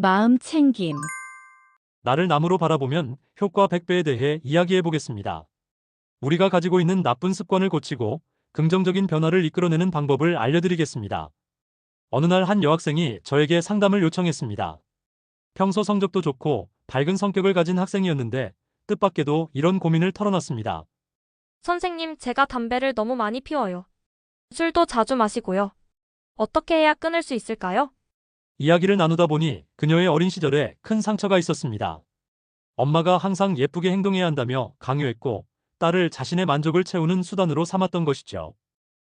마음 챙김, 나를 남으로 바라보면 효과 100배에 대해 이야기해 보겠습니다. 우리가 가지고 있는 나쁜 습관을 고치고 긍정적인 변화를 이끌어내는 방법을 알려드리겠습니다. 어느 날 한 여학생이 저에게 상담을 요청했습니다. 평소 성적도 좋고 밝은 성격을 가진 학생이었는데 뜻밖에도 이런 고민을 털어놨습니다. 선생님, 제가 담배를 너무 많이 피워요. 술도 자주 마시고요. 어떻게 해야 끊을 수 있을까요? 이야기를 나누다 보니 그녀의 어린 시절에 큰 상처가 있었습니다. 엄마가 항상 예쁘게 행동해야 한다며 강요했고 딸을 자신의 만족을 채우는 수단으로 삼았던 것이죠.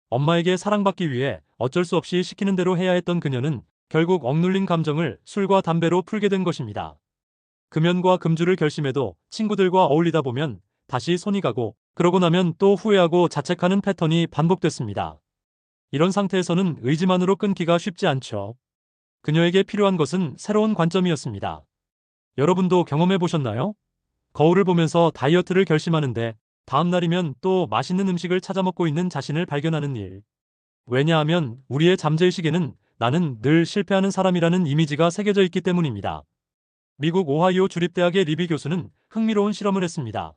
엄마에게 사랑받기 위해 어쩔 수 없이 시키는 대로 해야 했던 그녀는 결국 억눌린 감정을 술과 담배로 풀게 된 것입니다. 금연과 금주를 결심해도 친구들과 어울리다 보면 다시 손이 가고 그러고 나면 또 후회하고 자책하는 패턴이 반복됐습니다. 이런 상태에서는 의지만으로 끊기가 쉽지 않죠. 그녀에게 필요한 것은 새로운 관점이었습니다. 여러분도 경험해 보셨나요? 거울을 보면서 다이어트를 결심하는데 다음 날이면 또 맛있는 음식을 찾아 먹고 있는 자신을 발견하는 일. 왜냐하면 우리의 잠재의식에는 나는 늘 실패하는 사람이라는 이미지가 새겨져 있기 때문입니다. 미국 오하이오 주립대학의 리비 교수는 흥미로운 실험을 했습니다.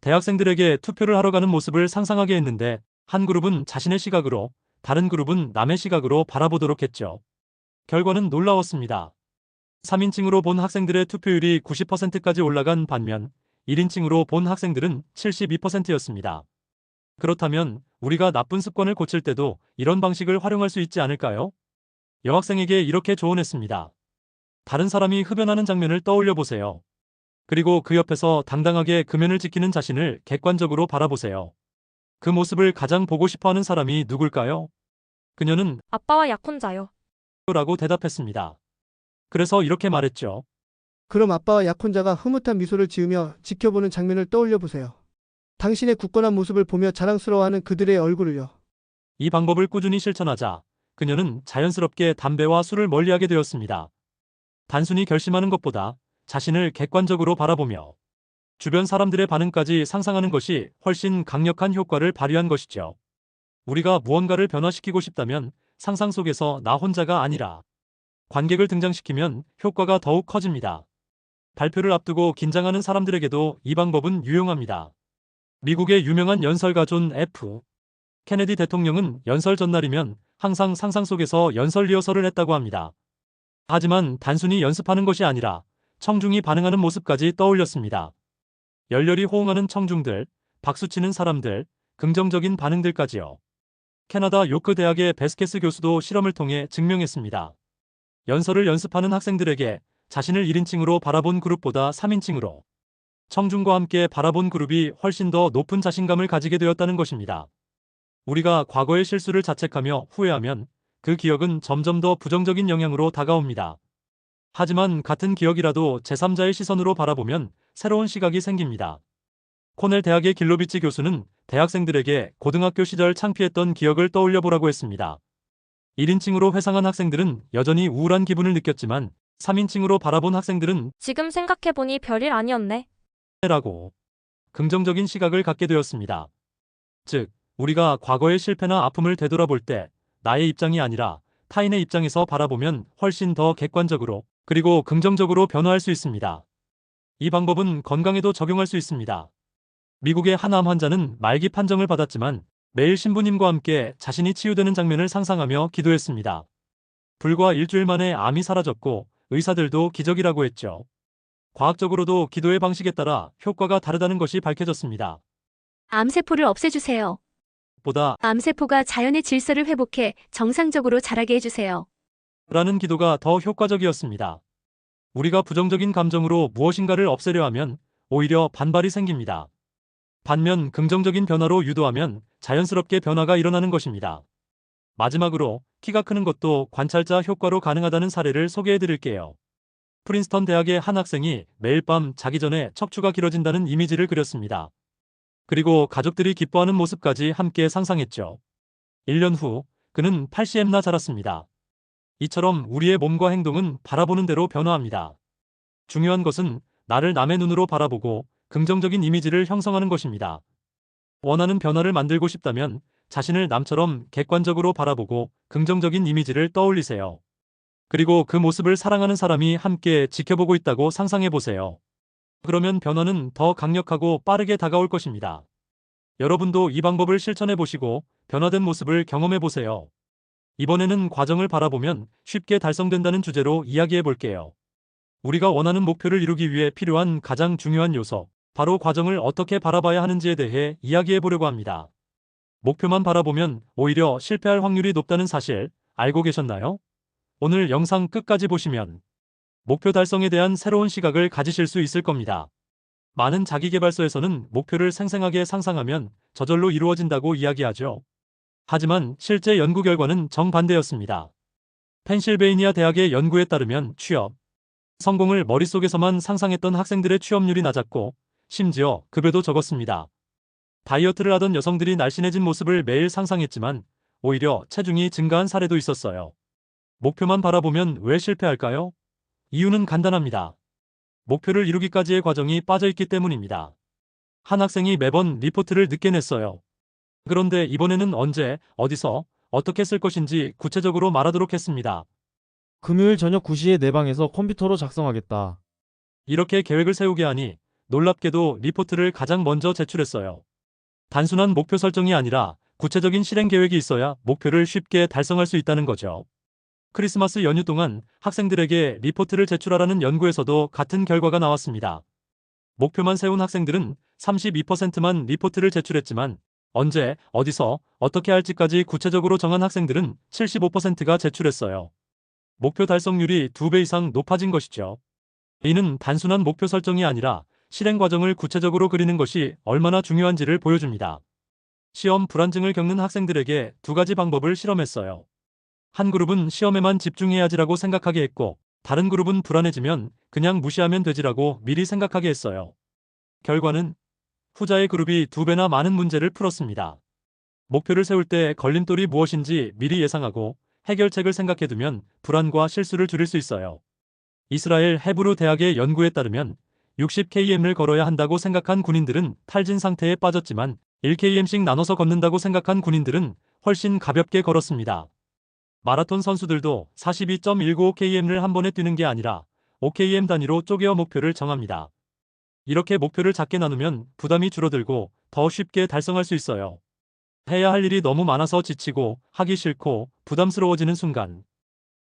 대학생들에게 투표를 하러 가는 모습을 상상하게 했는데 한 그룹은 자신의 시각으로 다른 그룹은 남의 시각으로 바라보도록 했죠. 결과는 놀라웠습니다. 3인칭으로 본 학생들의 투표율이 90%까지 올라간 반면 1인칭으로 본 학생들은 72%였습니다. 그렇다면 우리가 나쁜 습관을 고칠 때도 이런 방식을 활용할 수 있지 않을까요? 여학생에게 이렇게 조언했습니다. 다른 사람이 흡연하는 장면을 떠올려 보세요. 그리고 그 옆에서 당당하게 금연을 지키는 자신을 객관적으로 바라보세요. 그 모습을 가장 보고 싶어 하는 사람이 누굴까요? 그녀는 아빠와 약혼자요. 라고 대답했습니다. 그래서 이렇게 말했죠. 그럼 아빠와 약혼자가 흐뭇한 미소를 지으며 지켜보는 장면을 떠올려 보세요. 당신의 굳건한 모습을 보며 자랑스러워하는 그들의 얼굴을요. 이 방법을 꾸준히 실천하자 그녀는 자연스럽게 담배와 술을 멀리하게 되었습니다. 단순히 결심하는 것보다 자신을 객관적으로 바라보며 주변 사람들의 반응까지 상상하는 것이 훨씬 강력한 효과를 발휘한 것이죠. 우리가 무언가를 변화시키고 싶다면 상상 속에서 나 혼자가 아니라 관객을 등장시키면 효과가 더욱 커집니다. 발표를 앞두고 긴장하는 사람들에게도 이 방법은 유용합니다. 미국의 유명한 연설가 존 F. 케네디 대통령은 연설 전날이면 항상 상상 속에서 연설 리허설을 했다고 합니다. 하지만 단순히 연습하는 것이 아니라 청중이 반응하는 모습까지 떠올렸습니다. 열렬히 호응하는 청중들, 박수치는 사람들, 긍정적인 반응들까지요. 캐나다 요크 대학의 베스케스 교수도 실험을 통해 증명했습니다. 연설을 연습하는 학생들에게 자신을 1인칭으로 바라본 그룹보다 3인칭으로 청중과 함께 바라본 그룹이 훨씬 더 높은 자신감을 가지게 되었다는 것입니다. 우리가 과거의 실수를 자책하며 후회하면 그 기억은 점점 더 부정적인 영향으로 다가옵니다. 하지만 같은 기억이라도 제3자의 시선으로 바라보면 새로운 시각이 생깁니다. 코넬 대학의 길로비치 교수는 대학생들에게 고등학교 시절 창피했던 기억을 떠올려 보라고 했습니다. 1인칭으로 회상한 학생들은 여전히 우울한 기분을 느꼈지만 3인칭으로 바라본 학생들은 지금 생각해보니 별일 아니었네. 라고 긍정적인 시각을 갖게 되었습니다. 즉, 우리가 과거의 실패나 아픔을 되돌아볼 때 나의 입장이 아니라 타인의 입장에서 바라보면 훨씬 더 객관적으로 그리고 긍정적으로 변화할 수 있습니다. 이 방법은 건강에도 적용할 수 있습니다. 미국의 한암 환자는 말기 판정을 받았지만 매일 신부님과 함께 자신이 치유되는 장면을 상상하며 기도했습니다. 불과 일주일 만에 암이 사라졌고 의사들도 기적이라고 했죠. 과학적으로도 기도의 방식에 따라 효과가 다르다는 것이 밝혀졌습니다. 암세포를 없애주세요. 보다 암세포가 자연의 질서를 회복해 정상적으로 자라게 해주세요. 라는 기도가 더 효과적이었습니다. 우리가 부정적인 감정으로 무엇인가를 없애려 하면 오히려 반발이 생깁니다. 반면 긍정적인 변화로 유도하면 자연스럽게 변화가 일어나는 것입니다. 마지막으로 키가 크는 것도 관찰자 효과로 가능하다는 사례를 소개해 드릴게요. 프린스턴 대학의 한 학생이 매일 밤 자기 전에 척추가 길어진다는 이미지를 그렸습니다. 그리고 가족들이 기뻐하는 모습까지 함께 상상했죠. 1년 후 그는 80m나 자랐습니다. 이처럼 우리의 몸과 행동은 바라보는 대로 변화합니다. 중요한 것은 나를 남의 눈으로 바라보고 긍정적인 이미지를 형성하는 것입니다. 원하는 변화를 만들고 싶다면 자신을 남처럼 객관적으로 바라보고 긍정적인 이미지를 떠올리세요. 그리고 그 모습을 사랑하는 사람이 함께 지켜보고 있다고 상상해 보세요. 그러면 변화는 더 강력하고 빠르게 다가올 것입니다. 여러분도 이 방법을 실천해 보시고 변화된 모습을 경험해 보세요. 이번에는 과정을 바라보면 쉽게 달성된다는 주제로 이야기해 볼게요. 우리가 원하는 목표를 이루기 위해 필요한 가장 중요한 요소, 바로 과정을 어떻게 바라봐야 하는지에 대해 이야기해 보려고 합니다. 목표만 바라보면 오히려 실패할 확률이 높다는 사실 알고 계셨나요? 오늘 영상 끝까지 보시면 목표 달성에 대한 새로운 시각을 가지실 수 있을 겁니다. 많은 자기개발서에서는 목표를 생생하게 상상하면 저절로 이루어진다고 이야기하죠. 하지만 실제 연구 결과는 정반대였습니다. 펜실베이니아 대학의 연구에 따르면 취업, 성공을 머릿속에서만 상상했던 학생들의 취업률이 낮았고 심지어 급여도 적었습니다. 다이어트를 하던 여성들이 날씬해진 모습을 매일 상상했지만 오히려 체중이 증가한 사례도 있었어요. 목표만 바라보면 왜 실패할까요? 이유는 간단합니다. 목표를 이루기까지의 과정이 빠져있기 때문입니다. 한 학생이 매번 리포트를 늦게 냈어요. 그런데 이번에는 언제, 어디서, 어떻게 쓸 것인지 구체적으로 말하도록 했습니다. 금요일 저녁 9시에 내 방에서 컴퓨터로 작성하겠다. 이렇게 계획을 세우게 하니 놀랍게도 리포트를 가장 먼저 제출했어요. 단순한 목표 설정이 아니라 구체적인 실행 계획이 있어야 목표를 쉽게 달성할 수 있다는 거죠. 크리스마스 연휴 동안 학생들에게 리포트를 제출하라는 연구에서도 같은 결과가 나왔습니다. 목표만 세운 학생들은 32%만 리포트를 제출했지만 언제, 어디서, 어떻게 할지까지 구체적으로 정한 학생들은 75%가 제출했어요. 목표 달성률이 2배 이상 높아진 것이죠. 이는 단순한 목표 설정이 아니라 실행 과정을 구체적으로 그리는 것이 얼마나 중요한지를 보여줍니다. 시험 불안증을 겪는 학생들에게 두 가지 방법을 실험했어요. 한 그룹은 시험에만 집중해야지라고 생각하게 했고, 다른 그룹은 불안해지면 그냥 무시하면 되지라고 미리 생각하게 했어요. 결과는 후자의 그룹이 두 배나 많은 문제를 풀었습니다. 목표를 세울 때 걸림돌이 무엇인지 미리 예상하고 해결책을 생각해두면 불안과 실수를 줄일 수 있어요. 이스라엘 헤브루 대학의 연구에 따르면 60km를 걸어야 한다고 생각한 군인들은 탈진 상태에 빠졌지만 1km씩 나눠서 걷는다고 생각한 군인들은 훨씬 가볍게 걸었습니다. 마라톤 선수들도 42.195km를 한 번에 뛰는 게 아니라 5km 단위로 쪼개어 목표를 정합니다. 이렇게 목표를 작게 나누면 부담이 줄어들고 더 쉽게 달성할 수 있어요. 해야 할 일이 너무 많아서 지치고 하기 싫고 부담스러워지는 순간.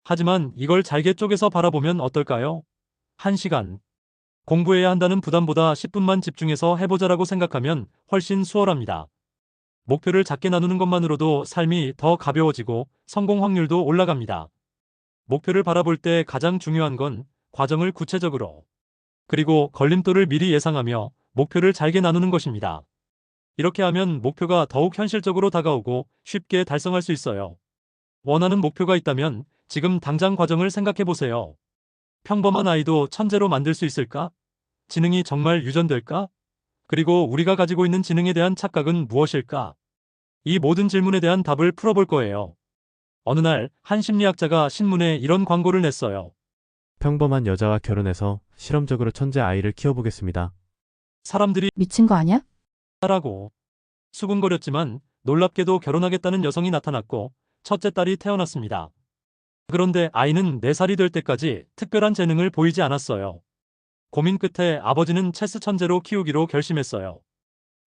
하지만 이걸 잘게 쪼개서 바라보면 어떨까요? 1시간. 공부해야 한다는 부담보다 10분만 집중해서 해보자라고 생각하면 훨씬 수월합니다. 목표를 작게 나누는 것만으로도 삶이 더 가벼워지고 성공 확률도 올라갑니다. 목표를 바라볼 때 가장 중요한 건 과정을 구체적으로 그리고 걸림돌을 미리 예상하며 목표를 잘게 나누는 것입니다. 이렇게 하면 목표가 더욱 현실적으로 다가오고 쉽게 달성할 수 있어요. 원하는 목표가 있다면 지금 당장 과정을 생각해 보세요. 평범한 아이도 천재로 만들 수 있을까? 지능이 정말 유전될까? 그리고 우리가 가지고 있는 지능에 대한 착각은 무엇일까? 이 모든 질문에 대한 답을 풀어볼 거예요. 어느 날 한 심리학자가 신문에 이런 광고를 냈어요. 평범한 여자와 결혼해서 실험적으로 천재 아이를 키워보겠습니다. 사람들이 미친 거 아니야? 라고 수군거렸지만 놀랍게도 결혼하겠다는 여성이 나타났고 첫째 딸이 태어났습니다. 그런데 아이는 4살이 될 때까지 특별한 재능을 보이지 않았어요. 고민 끝에 아버지는 체스 천재로 키우기로 결심했어요.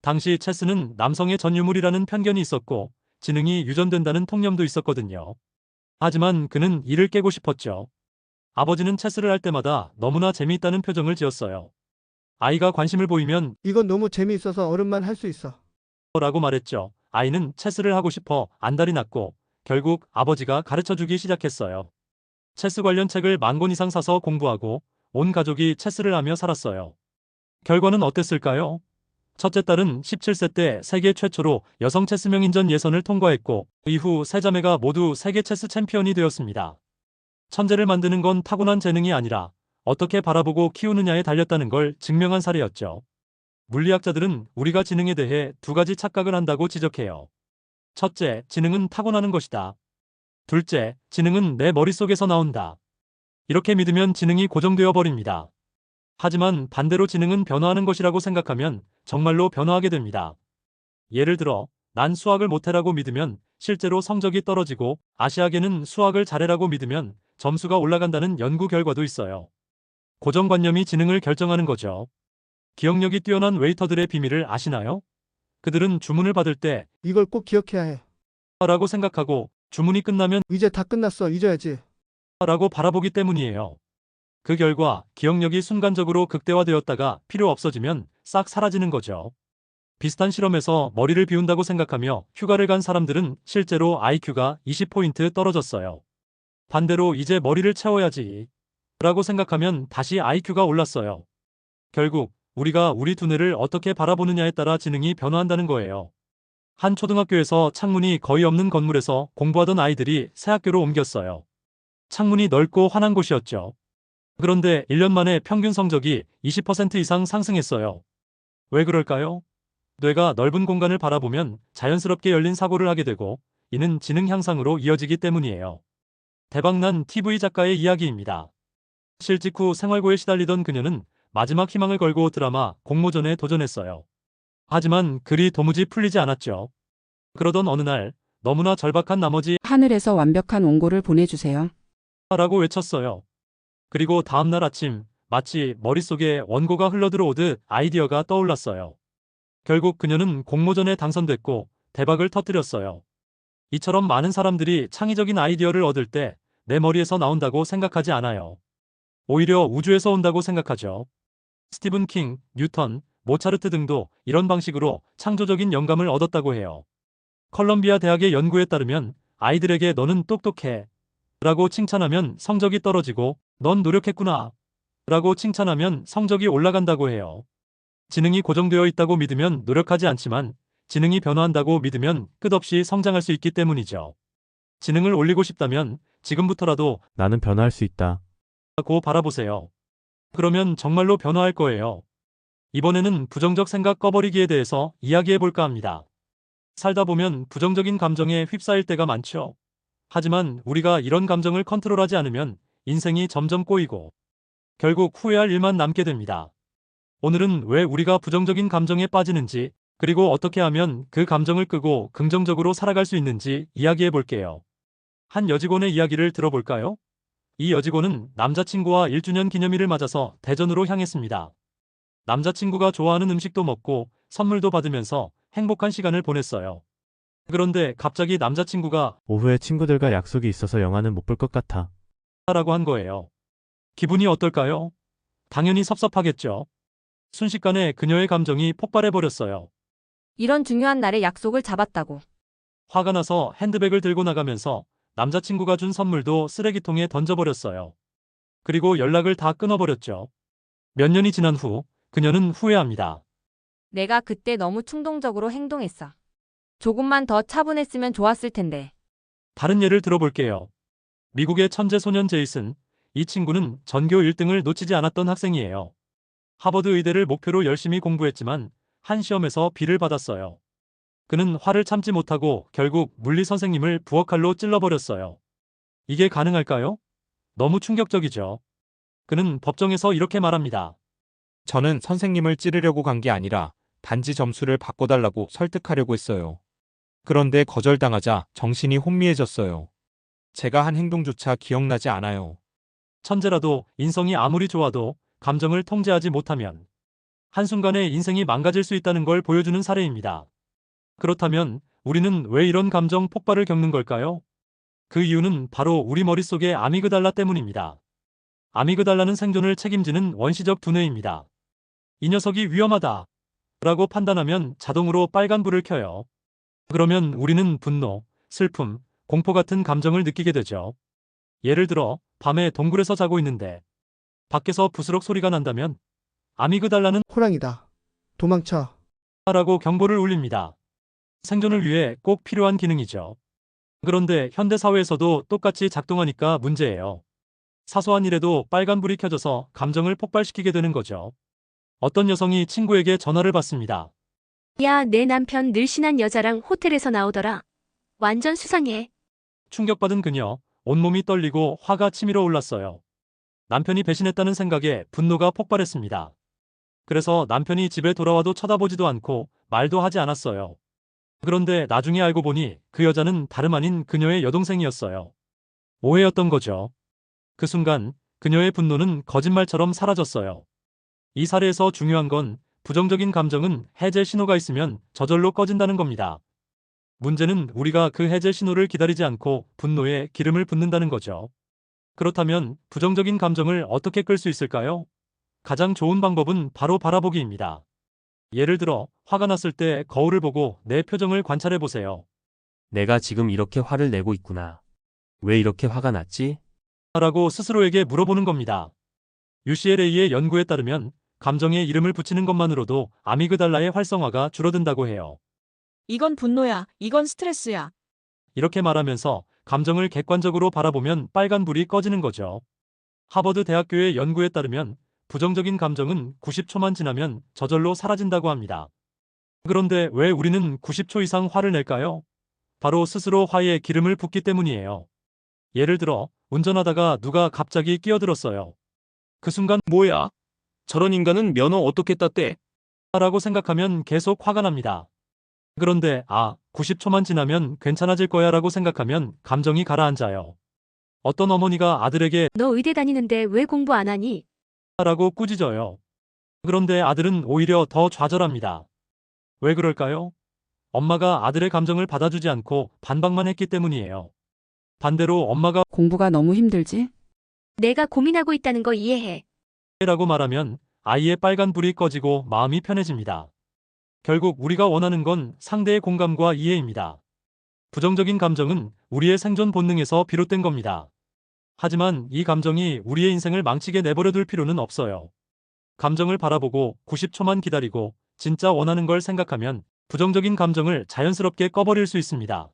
당시 체스는 남성의 전유물이라는 편견이 있었고 지능이 유전된다는 통념도 있었거든요. 하지만 그는 이를 깨고 싶었죠. 아버지는 체스를 할 때마다 너무나 재미있다는 표정을 지었어요. 아이가 관심을 보이면 이건 너무 재미있어서 어른만 할 수 있어. 라고 말했죠. 아이는 체스를 하고 싶어 안달이 났고 결국 아버지가 가르쳐 주기 시작했어요. 체스 관련 책을 만 권 이상 사서 공부하고 온 가족이 체스를 하며 살았어요. 결과는 어땠을까요? 첫째 딸은 17세 때 세계 최초로 여성 체스 명인전 예선을 통과했고 이후 세 자매가 모두 세계 체스 챔피언이 되었습니다. 천재를 만드는 건 타고난 재능이 아니라 어떻게 바라보고 키우느냐에 달렸다는 걸 증명한 사례였죠. 물리학자들은 우리가 지능에 대해 두 가지 착각을 한다고 지적해요. 첫째, 지능은 타고나는 것이다. 둘째, 지능은 내 머릿속에서 나온다. 이렇게 믿으면 지능이 고정되어 버립니다. 하지만 반대로 지능은 변화하는 것이라고 생각하면 정말로 변화하게 됩니다. 예를 들어, 난 수학을 못해라고 믿으면 실제로 성적이 떨어지고 아시아계는 수학을 잘해라고 믿으면 점수가 올라간다는 연구 결과도 있어요. 고정관념이 지능을 결정하는 거죠. 기억력이 뛰어난 웨이터들의 비밀을 아시나요? 그들은 주문을 받을 때 이걸 꼭 기억해야 해. 라고 생각하고 주문이 끝나면 이제 다 끝났어. 잊어야지. 라고 바라보기 때문이에요. 그 결과 기억력이 순간적으로 극대화되었다가 필요 없어지면 싹 사라지는 거죠. 비슷한 실험에서 머리를 비운다고 생각하며 휴가를 간 사람들은 실제로 IQ가 20포인트 떨어졌어요. 반대로 이제 머리를 채워야지 라고 생각하면 다시 IQ가 올랐어요. 결국 우리가 우리 두뇌를 어떻게 바라보느냐에 따라 지능이 변화한다는 거예요. 한 초등학교에서 창문이 거의 없는 건물에서 공부하던 아이들이 새 학교로 옮겼어요. 창문이 넓고 환한 곳이었죠. 그런데 1년 만에 평균 성적이 20% 이상 상승했어요. 왜 그럴까요? 뇌가 넓은 공간을 바라보면 자연스럽게 열린 사고를 하게 되고 이는 지능 향상으로 이어지기 때문이에요. 대박난 TV 작가의 이야기입니다. 실직 후 생활고에 시달리던 그녀는 마지막 희망을 걸고 드라마 공모전에 도전했어요. 하지만 글이 도무지 풀리지 않았죠. 그러던 어느 날 너무나 절박한 나머지 하늘에서 완벽한 원고를 보내주세요. 라고 외쳤어요. 그리고 다음날 아침 마치 머릿속에 원고가 흘러들어오듯 아이디어가 떠올랐어요. 결국 그녀는 공모전에 당선됐고 대박을 터뜨렸어요. 이처럼 많은 사람들이 창의적인 아이디어를 얻을 때 내 머리에서 나온다고 생각하지 않아요. 오히려 우주에서 온다고 생각하죠. 스티븐 킹, 뉴턴, 모차르트 등도 이런 방식으로 창조적인 영감을 얻었다고 해요. 컬럼비아 대학의 연구에 따르면 아이들에게 너는 똑똑해 라고 칭찬하면 성적이 떨어지고 넌 노력했구나 라고 칭찬하면 성적이 올라간다고 해요. 지능이 고정되어 있다고 믿으면 노력하지 않지만 지능이 변화한다고 믿으면 끝없이 성장할 수 있기 때문이죠. 지능을 올리고 싶다면 지금부터라도 나는 변화할 수 있다. 고 바라보세요. 그러면 정말로 변화할 거예요. 이번에는 부정적 생각 꺼버리기에 대해서 이야기해 볼까 합니다. 살다 보면 부정적인 감정에 휩싸일 때가 많죠. 하지만 우리가 이런 감정을 컨트롤하지 않으면 인생이 점점 꼬이고 결국 후회할 일만 남게 됩니다. 오늘은 왜 우리가 부정적인 감정에 빠지는지 그리고 어떻게 하면 그 감정을 끄고 긍정적으로 살아갈 수 있는지 이야기해 볼게요. 한 여직원의 이야기를 들어볼까요? 이 여직원은 남자친구와 1주년 기념일을 맞아서 대전으로 향했습니다. 남자친구가 좋아하는 음식도 먹고 선물도 받으면서 행복한 시간을 보냈어요. 그런데 갑자기 남자친구가 오후에 친구들과 약속이 있어서 영화는 못 볼 것 같아. 라고 한 거예요. 기분이 어떨까요? 당연히 섭섭하겠죠. 순식간에 그녀의 감정이 폭발해 버렸어요. 이런 중요한 날에 약속을 잡았다고. 화가 나서 핸드백을 들고 나가면서 남자친구가 준 선물도 쓰레기통에 던져버렸어요. 그리고 연락을 다 끊어버렸죠. 몇 년이 지난 후 그녀는 후회합니다. 내가 그때 너무 충동적으로 행동했어. 조금만 더 차분했으면 좋았을 텐데. 다른 예를 들어볼게요. 미국의 천재 소년 제이슨. 이 친구는 전교 1등을 놓치지 않았던 학생이에요. 하버드 의대를 목표로 열심히 공부했지만 한 시험에서 B를 받았어요. 그는 화를 참지 못하고 결국 물리 선생님을 부엌칼로 찔러버렸어요. 이게 가능할까요? 너무 충격적이죠. 그는 법정에서 이렇게 말합니다. 저는 선생님을 찌르려고 간 게 아니라 단지 점수를 바꿔달라고 설득하려고 했어요. 그런데 거절당하자 정신이 혼미해졌어요. 제가 한 행동조차 기억나지 않아요. 천재라도 인성이 아무리 좋아도 감정을 통제하지 못하면 한순간에 인생이 망가질 수 있다는 걸 보여주는 사례입니다. 그렇다면 우리는 왜 이런 감정 폭발을 겪는 걸까요? 그 이유는 바로 우리 머릿속의 아미그달라 때문입니다. 아미그달라는 생존을 책임지는 원시적 두뇌입니다. 이 녀석이 위험하다. 라고 판단하면 자동으로 빨간불을 켜요. 그러면 우리는 분노, 슬픔, 공포 같은 감정을 느끼게 되죠. 예를 들어 밤에 동굴에서 자고 있는데 밖에서 부스럭 소리가 난다면 아미그달라는 호랑이다. 도망쳐. 라고 경보를 울립니다. 생존을 위해 꼭 필요한 기능이죠. 그런데 현대 사회에서도 똑같이 작동하니까 문제예요. 사소한 일에도 빨간불이 켜져서 감정을 폭발시키게 되는 거죠. 어떤 여성이 친구에게 전화를 받습니다. 야, 내 남편 늘씬한 여자랑 호텔에서 나오더라. 완전 수상해. 충격받은 그녀, 온몸이 떨리고 화가 치밀어 올랐어요. 남편이 배신했다는 생각에 분노가 폭발했습니다. 그래서 남편이 집에 돌아와도 쳐다보지도 않고 말도 하지 않았어요. 그런데 나중에 알고 보니 그 여자는 다름 아닌 그녀의 여동생이었어요. 오해였던 거죠. 그 순간 그녀의 분노는 거짓말처럼 사라졌어요. 이 사례에서 중요한 건 부정적인 감정은 해제 신호가 있으면 저절로 꺼진다는 겁니다. 문제는 우리가 그 해제 신호를 기다리지 않고 분노에 기름을 붓는다는 거죠. 그렇다면 부정적인 감정을 어떻게 끌 수 있을까요? 가장 좋은 방법은 바로 바라보기입니다. 예를 들어 화가 났을 때 거울을 보고 내 표정을 관찰해 보세요. 내가 지금 이렇게 화를 내고 있구나. 왜 이렇게 화가 났지? 라고 스스로에게 물어보는 겁니다. UCLA의 연구에 따르면 감정에 이름을 붙이는 것만으로도 아미그달라의 활성화가 줄어든다고 해요. 이건 분노야. 이건 스트레스야. 이렇게 말하면서 감정을 객관적으로 바라보면 빨간불이 꺼지는 거죠. 하버드 대학교의 연구에 따르면 부정적인 감정은 90초만 지나면 저절로 사라진다고 합니다. 그런데 왜 우리는 90초 이상 화를 낼까요? 바로 스스로 화에 기름을 붓기 때문이에요. 예를 들어 운전하다가 누가 갑자기 끼어들었어요. 그 순간 뭐야? 저런 인간은 면허 어떻게 땄대? 라고 생각하면 계속 화가 납니다. 그런데 아, 90초만 지나면 괜찮아질 거야 라고 생각하면 감정이 가라앉아요. 어떤 어머니가 아들에게 너 의대 다니는데 왜 공부 안 하니? 라고 꾸짖어요. 그런데 아들은 오히려 더 좌절합니다. 왜 그럴까요? 엄마가 아들의 감정을 받아주지 않고 반박만 했기 때문이에요. 반대로 엄마가 공부가 너무 힘들지? 내가 고민하고 있다는 거 이해해. 라고 말하면 아이의 빨간 불이 꺼지고 마음이 편해집니다. 결국 우리가 원하는 건 상대의 공감과 이해입니다. 부정적인 감정은 우리의 생존 본능에서 비롯된 겁니다. 하지만 이 감정이 우리의 인생을 망치게 내버려 둘 필요는 없어요. 감정을 바라보고 90초만 기다리고 진짜 원하는 걸 생각하면 부정적인 감정을 자연스럽게 꺼버릴 수 있습니다.